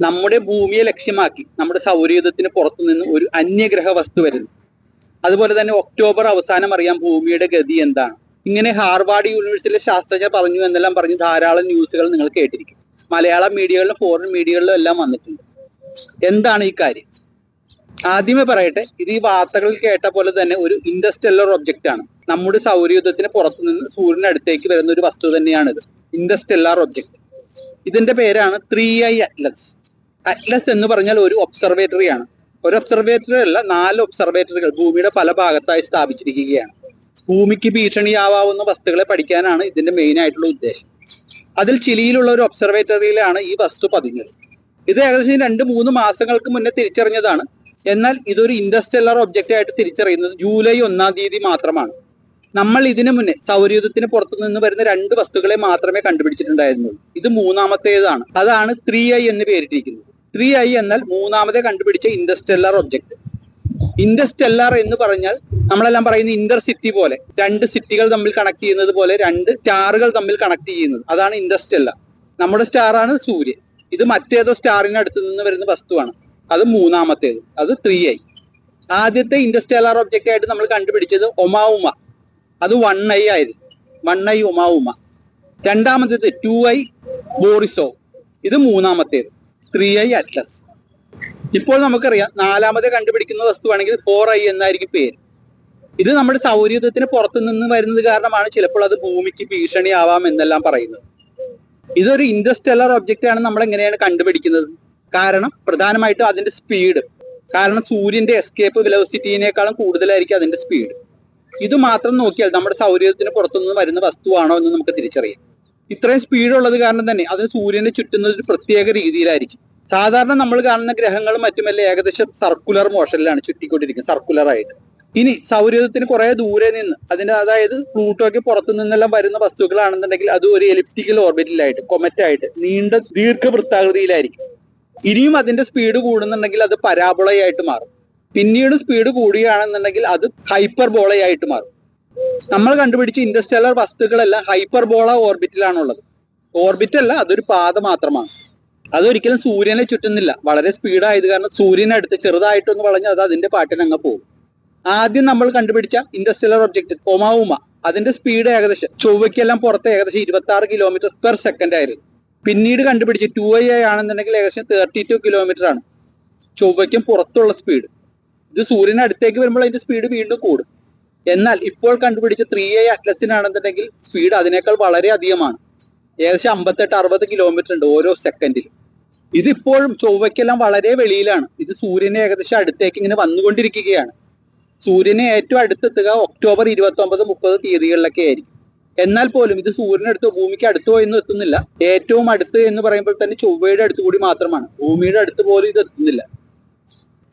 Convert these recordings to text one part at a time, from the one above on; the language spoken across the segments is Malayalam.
നമ്മുടെ ഭൂമിയെ ലക്ഷ്യമാക്കി നമ്മുടെ സൗരയൂഥത്തിന് പുറത്തു നിന്ന് ഒരു അന്യഗ്രഹ വസ്തു വരുന്നു. അതുപോലെ തന്നെ ഒക്ടോബർ അവസാനം അറിയാം ഭൂമിയുടെ ഗതി എന്താണ്. ഇങ്ങനെ ഹാർവാർഡ് യൂണിവേഴ്സിറ്റിയിലെ ശാസ്ത്രജ്ഞർ പറഞ്ഞു എന്നെല്ലാം പറഞ്ഞ് ധാരാളം ന്യൂസുകൾ നിങ്ങൾ കേട്ടിരിക്കും. മലയാള മീഡിയകളിലും ഫോറിൻ മീഡിയകളിലും എല്ലാം വന്നിട്ടുണ്ട്. എന്താണ് ഈ കാര്യം? ആദ്യമേ പറയട്ടെ ഇത് ഈ വാർത്തകൾ കേട്ട പോലെ തന്നെ ഒരു ഇൻഡസ്റ്റെല്ലർ ഒബ്ജക്റ്റ് ആണ്. നമ്മുടെ സൗരയൂഥത്തിന് പുറത്തു നിന്ന് സൂര്യനടുത്തേക്ക് വരുന്ന ഒരു വസ്തു തന്നെയാണിത്. ഇൻഡസ്റ്റെല്ലാർ ഒബ്ജക്റ്റ് ഇതിന്റെ പേരാണ് ത്രീ ഐ അറ്റ്ലസ്. അറ്റ്ലസ് എന്ന് പറഞ്ഞാൽ ഒരു ഒബ്സർവേറ്ററി ആണ്. ഒരു ഒബ്സർവേറ്ററി അല്ല നാല് ഒബ്സർവേറ്ററികൾ ഭൂമിയുടെ പല ഭാഗത്തായി സ്ഥാപിച്ചിരിക്കുകയാണ്. ഭൂമിക്ക് ഭീഷണിയാവാവുന്ന വസ്തുക്കളെ പഠിക്കാനാണ് ഇതിന്റെ മെയിൻ ആയിട്ടുള്ള ഉദ്ദേശം. അതിൽ ചിലിയിലുള്ള ഒരു ഒബ്സർവേറ്ററിയിലാണ് ഈ വസ്തു പതിഞ്ഞത്. ഇത് ഏകദേശം രണ്ട് മൂന്ന് മാസങ്ങൾക്ക് മുന്നേ തിരിച്ചറിഞ്ഞതാണ്. എന്നാൽ ഇതൊരു ഇൻഡസ്റ്റെല്ലർ ഒബ്ജക്റ്റ് ആയിട്ട് തിരിച്ചറിയുന്നത് ജൂലൈ ഒന്നാം തീയതി മാത്രമാണ്. നമ്മൾ ഇതിനു മുന്നേ സൗരയൂഥത്തിന് പുറത്തു നിന്ന് വരുന്ന രണ്ട് വസ്തുക്കളെ മാത്രമേ കണ്ടുപിടിച്ചിട്ടുണ്ടായിരുന്നുള്ളൂ. ഇത് മൂന്നാമത്തേതാണ്. അതാണ് ത്രീ ഐ എന്ന് പേരിട്ടിരിക്കുന്നത്. ത്രീ ഐ എന്നാൽ മൂന്നാമതെ കണ്ടുപിടിച്ച ഇൻഡസ്റ്റെല്ലർ ഒബ്ജക്റ്റ് ഇൻഡസ്റ്റെല്ലാർ എന്ന് പറഞ്ഞാൽ നമ്മളെല്ലാം പറയുന്ന ഇന്റർ സിറ്റി പോലെ രണ്ട് സിറ്റികൾ തമ്മിൽ കണക്ട് ചെയ്യുന്നത് പോലെ രണ്ട് സ്റ്റാറുകൾ തമ്മിൽ കണക്ട് ചെയ്യുന്നത്. അതാണ് ഇൻഡസ്റ്റെല്ലാർ നമ്മുടെ സ്റ്റാറാണ് സൂര്യൻ. ഇത് മറ്റേതോ സ്റ്റാറിനടുത്ത് നിന്ന് വരുന്ന വസ്തുവാണ്. അത് മൂന്നാമത്തേത്. അത് ത്രീ ഐ ആദ്യത്തെ ഇൻഡസ്റ്റെല്ലാർ ഒബ്ജക്റ്റ് ആയിട്ട് നമ്മൾ കണ്ടുപിടിച്ചത് ഒമാവുമ അത് വൺ ഐ ആയിരുന്നു. വൺ ഐ ഒമാവുമ രണ്ടാമത്തേത് ടു ഐ ബോറിസോ. ഇത് മൂന്നാമത്തേത്. Three I Atlas. ഇപ്പോൾ നമുക്കറിയാം നാലാമത് കണ്ടുപിടിക്കുന്ന വസ്തുവാണെങ്കിൽ ഫോർ ഐ എന്നായിരിക്കും പേര്. ഇത് നമ്മുടെ സൗരയൂഥത്തിന് പുറത്തു നിന്ന് വരുന്നത് കാരണമാണ് ചിലപ്പോൾ അത് ഭൂമിക്ക് ഭീഷണിയാവാം എന്നെല്ലാം പറയുന്നത്. ഇതൊരു ഇൻഡസ്ട്രിയലർ ഒബ്ജക്റ്റ് ആണ് നമ്മൾ എങ്ങനെയാണ് കണ്ടുപിടിക്കുന്നത്? കാരണം പ്രധാനമായിട്ടും അതിന്റെ സ്പീഡ് കാരണം സൂര്യന്റെ എസ്കേപ്പ് വെലോസിറ്റിനേക്കാളും കൂടുതലായിരിക്കും അതിന്റെ സ്പീഡ് ഇത് മാത്രം നോക്കിയാൽ നമ്മുടെ സൗരയൂഥത്തിന് പുറത്തുനിന്ന് വരുന്ന വസ്തുവാണോ എന്ന് നമുക്ക് തിരിച്ചറിയാം. ഇത്രയും സ്പീഡ് ഉള്ളത് കാരണം തന്നെ അത് സൂര്യനെ ചുറ്റുന്നത് ഒരു പ്രത്യേക രീതിയിലായിരിക്കും. സാധാരണ നമ്മൾ കാണുന്ന ഗ്രഹങ്ങൾ മറ്റുമല്ല ഏകദേശം സർക്കുലർ മോഷനിലാണ് ചുറ്റിക്കൊണ്ടിരിക്കുന്നത് സർക്കുലർ ആയിട്ട്. ഇനി സൗരയൂഥത്തിന് കുറെ ദൂരെ നിന്ന് അതിന്റെ അതായത് പ്ലൂട്ടോയ്ക്ക് പുറത്തു നിന്നെല്ലാം വരുന്ന വസ്തുക്കളാണെന്നുണ്ടെങ്കിൽ അത് ഒരു എലിപ്റ്റിക്കൽ ഓർബിറ്റിലായിട്ട് കൊമറ്റായിട്ട് നീണ്ട ദീർഘവൃത്താകൃതിയിലായിരിക്കും. ഇനിയും അതിന്റെ സ്പീഡ് കൂടുന്നുണ്ടെങ്കിൽ അത് പരാബോളയായിട്ട് മാറും. പിന്നീട് സ്പീഡ് കൂടുകയാണെന്നുണ്ടെങ്കിൽ അത് ഹൈപ്പർബോളയായിട്ട് മാറും. നമ്മൾ കണ്ടുപിടിച്ച ഇൻഡസ്ട്രിയലർ വസ്തുക്കളെല്ലാം ഹൈപ്പർബോള ഓർബിറ്റിലാണുള്ളത് ഓർബിറ്റ് അല്ല അതൊരു പാത മാത്രമാണ്. അതൊരിക്കലും സൂര്യനെ ചുറ്റുന്നില്ല. വളരെ സ്പീഡായത് കാരണം സൂര്യനടുത്ത് ചെറുതായിട്ടൊന്ന് വളഞ്ഞ് അത് അതിന്റെ പാട്ടിന് അങ്ങ് പോകും. ആദ്യം നമ്മൾ കണ്ടുപിടിച്ച ഇൻഡസ്ട്രിയലർ ഒബ്ജക്റ്റ് ഒമാവുമ അതിന്റെ സ്പീഡ് ഏകദേശം ചൊവ്വയ്ക്കെല്ലാം പുറത്ത് ഏകദേശം ഇരുപത്തി ആറ് കിലോമീറ്റർ പെർ സെക്കൻഡ് ആയിരുന്നു. പിന്നീട് കണ്ടുപിടിച്ച് ടു ഐ ആണെന്നുണ്ടെങ്കിൽ ഏകദേശം തേർട്ടി ടു കിലോമീറ്റർ ആണ്. ചൊവ്വയ്ക്കും പുറത്തുള്ള സ്പീഡ് ഇത് സൂര്യനടുത്തേക്ക് വരുമ്പോൾ അതിന്റെ സ്പീഡ് വീണ്ടും കൂടും. എന്നാൽ ഇപ്പോൾ കണ്ടുപിടിച്ച ത്രീ എ അറ്റ്ലസിനാണെന്നുണ്ടെങ്കിൽ സ്പീഡ് അതിനേക്കാൾ വളരെ അധികമാണ്. ഏകദേശം അമ്പത്തെട്ട് അറുപത് കിലോമീറ്റർ ഉണ്ട് ഓരോ സെക്കൻഡിലും ഇതിപ്പോഴും ചൊവ്വയ്ക്കെല്ലാം വളരെ വെളിയിലാണ്. ഇത് സൂര്യനെ ഏകദേശം അടുത്തേക്ക് ഇങ്ങനെ വന്നുകൊണ്ടിരിക്കുകയാണ്. സൂര്യനെ ഏറ്റവും അടുത്തെത്തുക ഒക്ടോബർ ഇരുപത്തി ഒമ്പത് മുപ്പത് തീയതികളിലൊക്കെ ആയിരിക്കും. എന്നാൽ പോലും ഇത് സൂര്യനടുത്ത് ഭൂമിക്ക് അടുത്തോ എന്നും എത്തുന്നില്ല. ഏറ്റവും അടുത്ത് എന്ന് പറയുമ്പോൾ തന്നെ ചൊവ്വയുടെ അടുത്ത് കൂടി മാത്രമാണ്. ഭൂമിയുടെ അടുത്ത് പോലും ഇത് എത്തുന്നില്ല.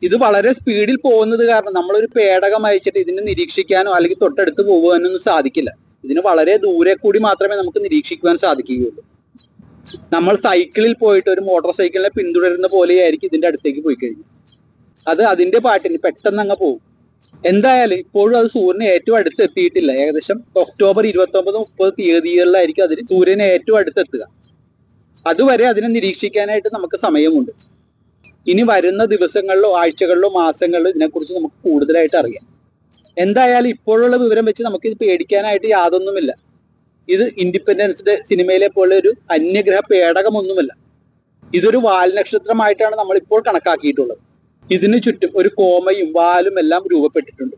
ഇത് വളരെ സ്പീഡിൽ പോകുന്നത് കാരണം നമ്മളൊരു പേടകം അയച്ചിട്ട് ഇതിനെ നിരീക്ഷിക്കാനോ അല്ലെങ്കിൽ തൊട്ടടുത്ത് പോകാനോ ഒന്നും സാധിക്കില്ല. ഇതിന് വളരെ ദൂരെ കൂടി മാത്രമേ നമുക്ക് നിരീക്ഷിക്കുവാൻ സാധിക്കുകയുള്ളൂ. നമ്മൾ സൈക്കിളിൽ പോയിട്ട് ഒരു മോട്ടോർ സൈക്കിളിനെ പിന്തുടരുന്ന പോലെയായിരിക്കും ഇതിന്റെ അടുത്തേക്ക് പോയി കഴിഞ്ഞു. അത് അതിന്റെ പാട്ടിന് പെട്ടെന്ന് അങ്ങ് പോകും. എന്തായാലും ഇപ്പോഴും അത് സൂര്യന് ഏറ്റവും അടുത്ത് എത്തിയിട്ടില്ല. ഏകദേശം ഒക്ടോബർ ഇരുപത്തി ഒമ്പത് മുപ്പത് തീയതികളിലായിരിക്കും അതിന് സൂര്യന് ഏറ്റവും അടുത്തെത്തുക. അതുവരെ അതിനെ നിരീക്ഷിക്കാനായിട്ട് നമുക്ക് സമയമുണ്ട്. ഇനി വരുന്ന ദിവസങ്ങളിലോ ആഴ്ചകളിലോ മാസങ്ങളിലോ ഇതിനെക്കുറിച്ച് നമുക്ക് കൂടുതലായിട്ട് അറിയാം. എന്തായാലും ഇപ്പോഴുള്ള വിവരം വെച്ച് നമുക്ക് ഇത് പേടിക്കാനായിട്ട് യാതൊന്നുമില്ല. ഇത് ഇൻഡിപെൻഡൻസ് ഡേ സിനിമയിലെ പോലെ ഒരു അന്യഗ്രഹ പേടകമൊന്നുമല്ല. ഇതൊരു വാൽനക്ഷത്രമായിട്ടാണ് നമ്മൾ ഇപ്പോൾ കണക്കാക്കിയിട്ടുള്ളത്. ഇതിന് ചുറ്റും ഒരു കോമയും വാലും എല്ലാം രൂപപ്പെട്ടിട്ടുണ്ട്.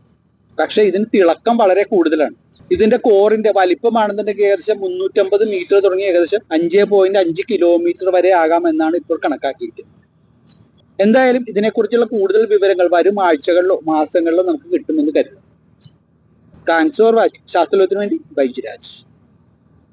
പക്ഷേ ഇതിന് തിളക്കം വളരെ കൂടുതലാണ്. ഇതിന്റെ കോറിന്റെ വലിപ്പമാണെന്നുണ്ടെങ്കിൽ ഏകദേശം മുന്നൂറ്റമ്പത് മീറ്റർ തുടങ്ങി ഏകദേശം അഞ്ച് പോയിന്റ് അഞ്ച് കിലോമീറ്റർ വരെ ആകാമെന്നാണ് ഇപ്പോൾ കണക്കാക്കിയിരിക്കുന്നത് എന്തായാലും ഇതിനെക്കുറിച്ചുള്ള കൂടുതൽ വിവരങ്ങൾ വരും ആഴ്ചകളിലോ മാസങ്ങളിലോ നമുക്ക് കിട്ടുമെന്ന് കരുതുന്നു. താങ്ക്സ് ഫോർ വാച്ചിങ് ശാസ്ത്രലോകത്തിന് വേണ്ടി ബൈജുരാജ്.